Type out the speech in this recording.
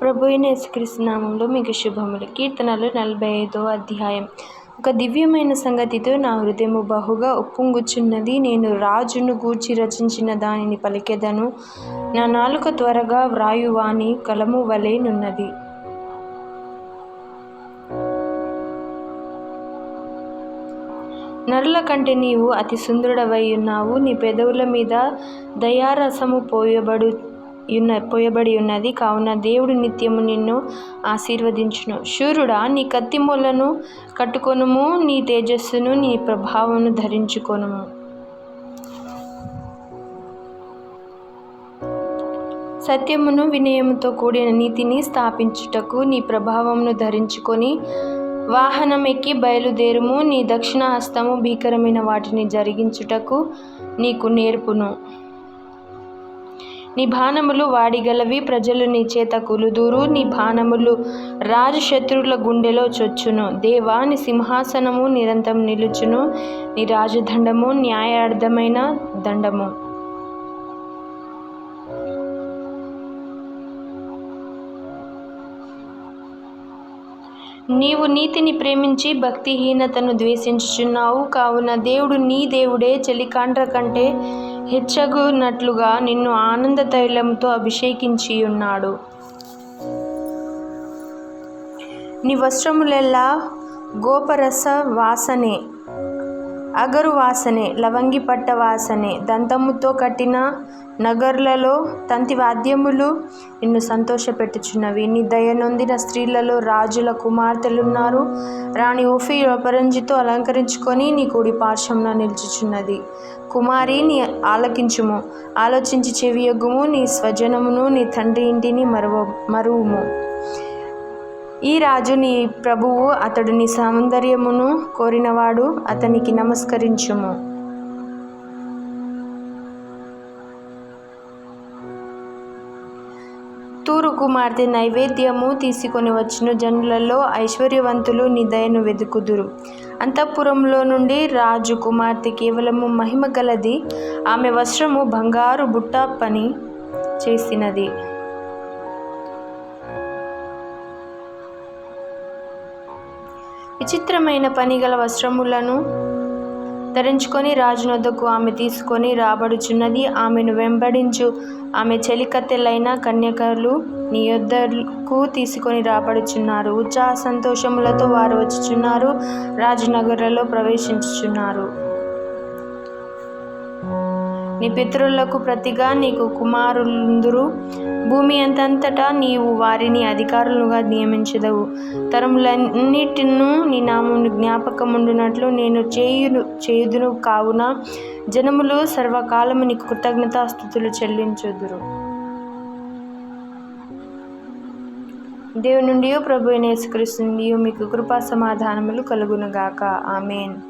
ప్రభు అయిన నామంలో మీకు శుభములు. కీర్తనలు నలభై ఐదో అధ్యాయం. ఒక దివ్యమైన సంగతితో నా హృదయము బహుగా ఉప్పొంగుచున్నది. నేను రాజును గూర్చి రచించిన దానిని పలికెదను. నా నాలుక త్వరగా వ్రాయువాని కలము వలె నున్నది. నరుల కంటే నీవు అతి సుందరుడవై ఉన్నావు. నీ పెదవుల మీద దయారసము పోయబడు ఉన్న పోయబడి ఉన్నది. కావున దేవుడు నిత్యము నిన్ను ఆశీర్వదించును. శూరుడా నీ కత్తిమూలను కట్టుకొనుము నీ తేజస్సును నీ ప్రభావమును ధరించుకొనుము. సత్యమును వినయముతో కూడిన నీతిని స్థాపించుటకు నీ ప్రభావమును ధరించుకొని వాహనం ఎక్కి బయలుదేరుము. నీ దక్షిణ హస్తము భీకరమైన వాటిని జరిగించుటకు నీకు నేర్పును. నీ బాణములు వాడిగలవి ప్రజలు నీ చేత కులుదూరు. నీ బాణములు రాజశత్రువుల గుండెలో చొచ్చును. దేవా నీ సింహాసనము నిరంతరం నిలుచును. నీ రాజదండము న్యాయార్థమైన దండము. నీవు నీతిని ప్రేమించి భక్తిహీనతను ద్వేషించుచున్నావు. కావున దేవుడు నీ దేవుడే. చెలికాండ్ర కంటే హెచ్చగునట్లుగా నిన్ను ఆనంద తైలంతో అభిషేకించి ఉన్నాడు నీ వస్త్రములెల్లా గోపరస వాసనే అగరు వాసనే లవంగి పట్ట వాసనే దంతముతో కట్టిన నగర్లలో తంతి వాద్యములు నిన్ను సంతోషపెట్టుచున్నవి. నీ దయనొందిన స్త్రీలలో రాజుల కుమార్తెలున్నారు. రాణి ఓఫీ అపరంజితో అలంకరించుకొని నీ కుడి పార్శ్వంలో నిల్చుచున్నది. కుమారి నీ ఆలకించుము. ఆలోచించి చెవియొగ్గుము. నీ స్వజనమును నీ తండ్రి ఇంటిని మరువ మరువుము. ఈ రాజు నీ ప్రభువు అతడు నీ సౌందర్యమును కోరినవాడు అతనికి నమస్కరించుము. తూరు కుమార్తె నైవేద్యము తీసుకొని వచ్చిన జనులలో ఐశ్వర్యవంతులు నీ దయను వెతుకుదురు. అంతఃపురంలో నుండి రాజు కుమార్తె కేవలము మహిమ గలది. ఆమె వస్త్రము బంగారు బుట్ట పని చేసినది. విచిత్రమైన పనిగల వస్త్రములను ధరించుకొని రాజునొద్దకు ఆమె తీసుకొని రాబడుచున్నది. ఆమెను వెంబడించు. ఆమె చెలికత్తెలైన కన్యకలు నీ యొద్దకు తీసుకొని రాబడుచున్నారు. ఉత్సాహ సంతోషములతో వారు వచ్చుచున్నారు. రాజనగర్లలో ప్రవేశించుచున్నారు. నీ పితరులకు ప్రతిగా నీకు కుమారులందరూ. భూమి అంతంతటా నీవు వారిని అధికారులుగా నియమించదవు. తరములన్నిటిను నీ నామమును జ్ఞాపకముండునట్లు నేను చేయును చేయుదును కావున జనములు సర్వకాలము నీకు కృతజ్ఞతాస్థుతులు చెల్లించుదురు. దేవుని నుండి ప్రభు యేసుక్రీస్తు నుండి మీకు కృపా సమాధానములు కలుగునుగాక. ఆమెన్.